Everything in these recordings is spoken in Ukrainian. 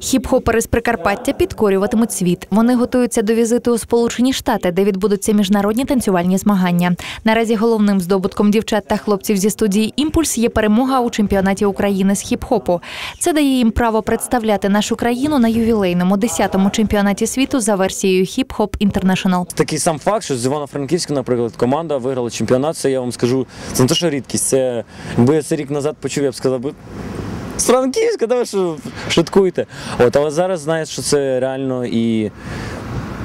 Хіп-хопери з Прикарпаття підкорюватимуть світ. Вони готуються до візиту у Сполучені Штати, де відбудуться міжнародні танцювальні змагання. Наразі головним здобутком дівчат та хлопців зі студії Імпульс є перемога у чемпіонаті України з хіп-хопу. Це дає їм право представляти нашу країну на ювілейному 10-му чемпіонаті світу за версією Hop International. Такий сам факт, що з Івано-Франківська, наприклад, команда виграла чемпіонат, це я вам скажу, це не те, що рідкість. Це якби я це рік назад почув, я б сказав. З Франківська, давай що шуткуйте. От, але зараз знаєш, що це реально і.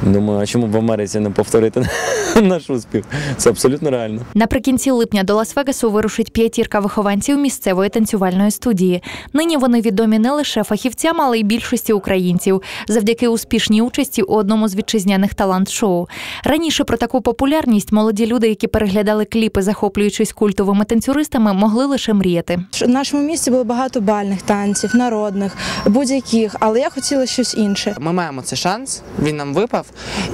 Думаю, а чому в Америці не повторити наш успіх? Це абсолютно реально. Наприкінці липня до Лас-Вегасу вирушить п'ятірка вихованців місцевої танцювальної студії. Нині вони відомі не лише фахівцям, але й більшості українців завдяки успішній участі у одному з вітчизняних талант-шоу. Раніше про таку популярність молоді люди, які переглядали кліпи, захоплюючись культовими танцюристами, могли лише мріяти. В нашому місті було багато бальних танців, народних, будь-яких, але я хотіла щось інше. Ми маємо цей шанс, він нам випав,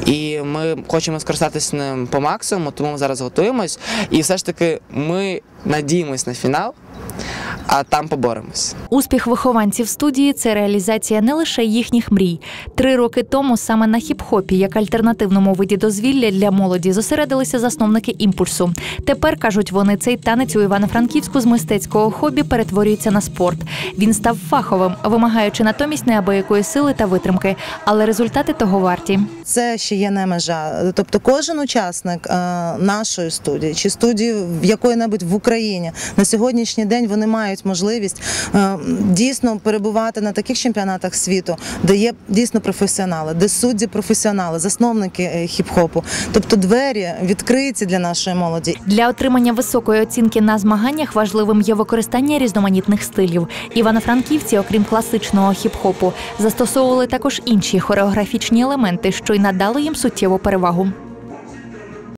і ми хочемо скористатися ним по максимуму, тому ми зараз готуємось. І все ж таки ми надіємось на фінал, а там поборемось. Успіх вихованців студії це реалізація не лише їхніх мрій. Три роки тому саме на хіп-хопі, як альтернативному виді дозвілля для молоді, зосередилися засновники імпульсу. Тепер кажуть вони, цей танець у Івано-Франківську з мистецького хобі перетворюється на спорт. Він став фаховим, вимагаючи натомість неабиякої сили та витримки, але результати того варті. Це ще є не межа. Тобто, кожен учасник е, нашої студії чи студії в якої-небудь в Україні на сьогоднішній день вони мають можливість е, дійсно перебувати на таких чемпіонатах світу, де є дійсно професіонали, де судді професіонали, засновники е, хіп-хопу. Тобто двері відкриті для нашої молоді. Для отримання високої оцінки на змаганнях важливим є використання різноманітних стилів. Івано-франківці, окрім класичного хіп-хопу, застосовували також інші хореографічні елементи, що й надали їм суттєву перевагу.